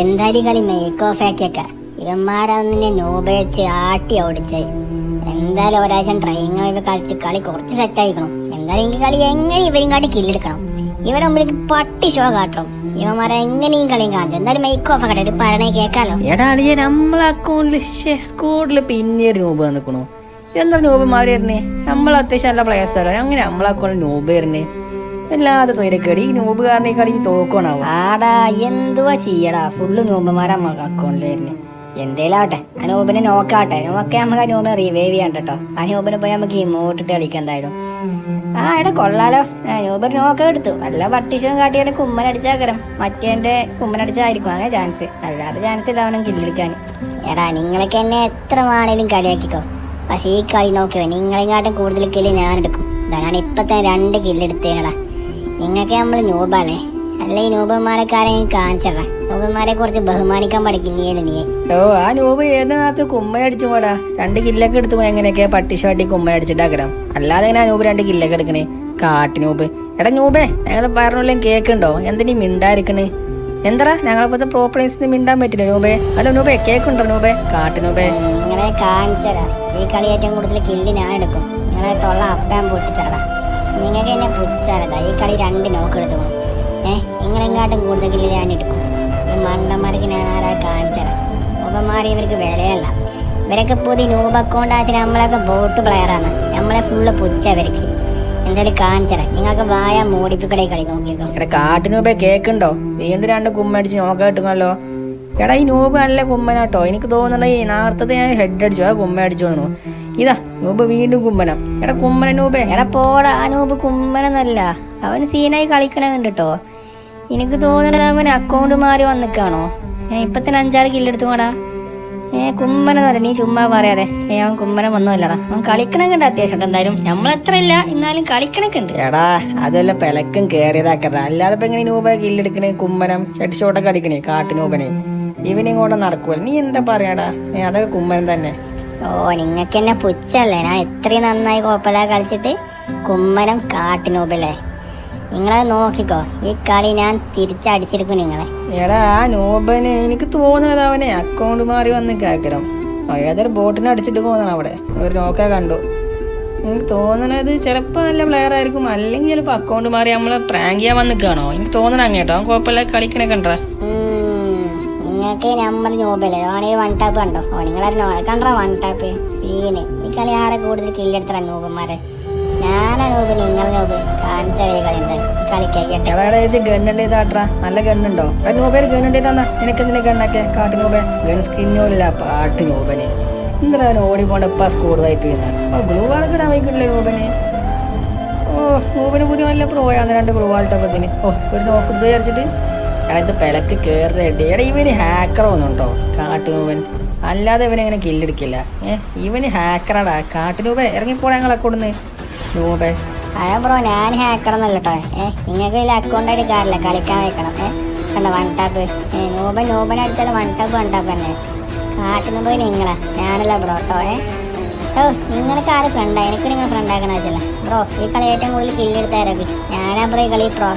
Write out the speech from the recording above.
എന്തായാലും കളി make of ആക്കിയൊക്കെ? ഇവന്മാരന്നെ നോബേച്ച് ആട്ടി ഓടിച്ച് എന്തായാലും ഒരാഴ്ച ട്രെയിനിങ് ആയി കളിച്ച് കളി കുറച്ച് സെറ്റ് ആയിക്കണം. എന്തായാലും എനിക്ക് കളി എങ്ങനെ ഇവരും കാട്ടി കില്ലെടുക്കണം ഇവരെ മുമ്പിൽ പട്ടി ഷോ കാട്ടണം. ഇവന്മാരെ എങ്ങനെയും കളിയും കാണിച്ചു എന്തായാലും മേക്ക് ഓഫ് ആക്കട്ടെ ഒരു പറയണേ കേൾക്കാലോ എടാ നമ്മളെ അക്കൗണ്ടിൽ സ്കോഡിൽ പിന്നെ ഒരു രൂപ നിൽക്കണോ എന്താ നോബ് മാറി നമ്മൾ അത്യാവശ്യം നല്ല അല്ലേ അങ്ങനെ നമ്മളെ അക്കൗണ്ടിൽ നോബ് വരുന്നേ. വല്ലാതെ തൊയിരക്കേടി ഈ നോമ്പ് കാരണം ഈ കളി തോക്കണാവും ആടാ എന്തുവാ ചെയ്യടാ? ഫുള്ള് നോമ്പുമാരാ നമുക്ക് അക്കൗണ്ടിൽ വരുന്നത് എന്തേലാവട്ടെ നോബിനെ നോക്കാട്ടെ. നോക്കെ നമുക്ക് അനൂപിനെ റിവൈവ് ചെയ്യാൻ കേട്ടോ. നോബിനെ പോയി നമുക്ക് ഇമോട്ടിട്ട് കളിക്കാം എന്തായാലും. ആ എടാ കൊള്ളാലോ. അനൂപ് നോക്ക എടുത്തു. നല്ല പട്ടിഷവും കാട്ടിയാൽ മറ്റേന്റെ കുമ്മൻ അടിച്ചായിരിക്കും അങ്ങനെ ചാൻസ് അല്ലാതെ ചാൻസ് ഇല്ല അവനും കില്ലെടുക്കാൻ എടാ നിങ്ങളൊക്കെ എന്നെ എത്ര വേണേലും കളിയാക്കിക്കോ. പക്ഷേ ഈ കളി നോക്കിയോ നിങ്ങളെങ്ങാട്ടും കൂടുതൽ കില്ല് ഞാൻ എടുക്കും. ഞാൻ ഇപ്പൊ തന്നെ രണ്ട് കില്ലെടുത്തേനടാ നിങ്ങൾക്ക് നമ്മൾ നൂബല്ലേ? അല്ല ഈ നൂബന്മാരെക്കാരെ കാണിച്ചടാ. നൂബന്മാരെ കുറച്ച് ബഹുമാനിക്കാൻ പഠിക്കും നീയല്ലേ നീ ഓ ആ നൂബ് ഏതിനകത്ത് കുമ്മയടിച്ചു പോടാ? രണ്ട് കില്ലൊക്കെ എടുത്തു എങ്ങനെയൊക്കെ പട്ടിഷാട്ടി കുമ്മ അടിച്ചിട്ടാക്കരം അല്ലാതെ എങ്ങനെ ആ നൂബ് രണ്ട് കില്ലൊക്കെ എടുക്കണേ? കാട്ടി നൂബ്. എടാ നൂബേ ഞങ്ങൾ പറഞ്ഞോളേം കേക്കുണ്ടോ എന്തിനീ മിണ്ടായിരിക്കണേ എന്താടാ? ഞങ്ങളിപ്പോഴത്തെ പ്രോ മിണ്ടാൻ പറ്റില്ല നൂബേ. അല്ല നൂബേ കേക്കുണ്ടോ നൂബേ? കാട്ടി നൂബേ. നിങ്ങളെ കാണിച്ചടാ. ഈ കളി ഏറ്റവും കൂടുതൽ കില്ല് ഞാൻ എടുക്കും. നിങ്ങളെ തൊള്ള അപ്പാൻ പൊട്ടിത്തറടാ നിങ്ങൾക്ക് എന്നെ പുച്ഛാലതാ. ഈ കളി രണ്ട് നോക്ക് എടുത്തു ഏഹ് നിങ്ങളെങ്ങാട്ടും കൂടുതൽ ഞാൻ എടുക്കും. ഈ മണ്ടന്മാർക്ക് ഞാൻ ആരാ കാണിച്ചത്? നൂപന്മാർ ഇവർക്ക് വിലയല്ല. ഇവരൊക്കെ പുതിയ നൂബ് അക്കൗണ്ട് ആച്ചാൽ നമ്മളൊക്കെ ബോട്ട് പ്ലെയറാണ് നമ്മളെ ഫുള്ള് പുച്ഛ ഇവർക്ക്. എന്തായാലും കാണിച്ചത്. നിങ്ങൾക്ക് വായ മോടിപ്പിക്കടേ കളി നോക്കിക്കോ എടാ കാട്ടി നൂബേ കേക്കുണ്ടോ? വീണ്ടും രണ്ട് കുമ്മടിച്ച് നോക്കാൻ കിട്ടുമല്ലോ എടാ ഈ നൂബ് നല്ല കുമ്മനാട്ടോ. എനിക്ക് തോന്നണ ഈ നേരത്തെ ഞാൻ ഹെഡ് അടിച്ചു. അത് കുമ്മ അടിച്ചു തോന്നുന്നു ഇതാ നൂബ് വീണ്ടും കുമ്മനം. എടാ കുമ്മന നൂബേ എടാ പോടാ നൂബ് കുമ്മനൊന്നല്ല. അവൻ സീനായി കളിക്കണ കണ്ടിട്ടോ എനിക്ക് തോന്നണത് അവൻ അക്കൗണ്ട് മാറി വന്നിക്കാണോ? ഏ ഇപ്പൊ തന്നെ അഞ്ചാറ് കില്ലെടുത്തുമാടാ ഏ കുമ്മനൊന്നല്ല നീ ചുമ്മാ പറയാതെ. ഏ അവൻ കുമ്മനം വന്നുമല്ലടാ അവൻ കളിക്കണൊക്കെ ഉണ്ട് അത്യാവശ്യം എന്തായാലും നമ്മളെത്ര ഇല്ല എന്നാലും കളിക്കണൊക്കെ ഉണ്ട്. എടാ അതല്ല പിലക്കും കേറിയതാക്കട. അല്ലാതെ ഇപ്പൊ എങ്ങനെ നൂബ കില്ലെടുക്കണേ കുമ്മനം ഹെഡ് ഷോട്ടൊക്കെ അടിക്കണേ കാട്ടു നൂബനെ ഇവനിങ്ങോട്ട് നടക്കുവല്ലോ. നീ എന്താ പറയാടാ? അതൊക്കെ കുമ്മനം തന്നെ. ഓ നിങ്ങൾക്ക് എന്നെ പുച്ഛല്ലേ? ഞാൻ എത്രയും നന്നായി കോപ്പല കളിച്ചിട്ട് കുമ്മനം കാട്ടിനോബല്ലേ നിങ്ങളത് നോക്കിക്കോ. ഈ കളി ഞാൻ തിരിച്ചടിച്ചിരിക്കും നിങ്ങളെ. എടാ ആ നൂബന് എനിക്ക് തോന്നുന്നത് അവനെ അക്കൗണ്ട് മാറി വന്ന് കേക്കണം. ഏതൊരു ബോട്ടിനെ അടിച്ചിട്ട് പോകുന്നതാണ് അവിടെ. ഒരു നോക്കാ കണ്ടു. എനിക്ക് തോന്നണത് ചിലപ്പോൾ നല്ല പ്ലെയർ ആയിരിക്കും. അല്ലെങ്കിൽ ചിലപ്പോൾ അക്കൗണ്ട് മാറി നമ്മളെ പ്രാങ്ക് ചെയ്യാൻ വന്നിക്കാണോ എനിക്ക് തോന്നണ അങ്ങേട്ടോ. കുഴപ്പമില്ല കളിക്കണേ കണ്ടാ? നിങ്ങൾക്ക് നമ്മൾ നോബല്ലേ വേണമെങ്കിൽ വൺ ടാപ്പ് കണ്ടോ? ഓ നിങ്ങളറിഞ്ഞോ കണ്ടോ വൺ ടാപ്പ് സീന് ഈ കളി ആരെ കൂടുതൽ കില്ലെടുത്ത നൂപന്മാരെ ഞാനാ നൂബ് നിങ്ങൾ നൂബ് കാണിച്ചറിയ കളി എന്താ? നല്ല ഗണ്ണുണ്ടോ എന്തിനാ ഗണ്ണൊക്കെ ഓ രണ്ട് ഗ്ലൂ വാൾട്ടപ്പത്തിന് ഓ ഒരു നോക്കുന്നത് വിചാരിച്ചിട്ട് എടാ ഇത് പിലക്ക് കയറി എടാ ഇവന് ഹാക്കർ ഒന്നുണ്ടോ കാട്ടുനൂവൻ അല്ലാതെ ഇവനെ ഇങ്ങനെ കില്ലെടുക്കില്ല ഏ ഇവന് ഹാക്കറാടാ കാട്ടുനൂബേ ഇറങ്ങിപ്പോടാ ഞങ്ങൾ അക്കൗണ്ട് നൂബേ അയാ ബ്രോ ഞാൻ ഹാക്കർ എന്നല്ല കേട്ടോ ഏ നിങ്ങൾക്ക് ഇതിൽ അക്കൗണ്ട് കാര്യമില്ല കളിക്കാൻ വെക്കണം. ഏ കണ്ട വൺ ടാപ്പ് ഏ നൂബൻ നൂബൻ അടിച്ചാൽ വൺ ടാപ്പ് വൺ ടാപ്പ് തന്നെ കാട്ടുന്ന പോയി നിങ്ങളാ. ഞാനല്ല ബ്രോ കേട്ടോ ഏ ഓ നിങ്ങൾക്ക് ആര് ഫ്രണ്ടാ എനിക്ക് നിങ്ങൾ ഫ്രണ്ടാക്കണ വെച്ചല്ല ബ്രോ ഈ കളി ഏറ്റവും കൂടുതൽ കില്ലെടുത്താരൊക്കെ ഞാനാ ബ്രോ ഈ കളി പ്രോ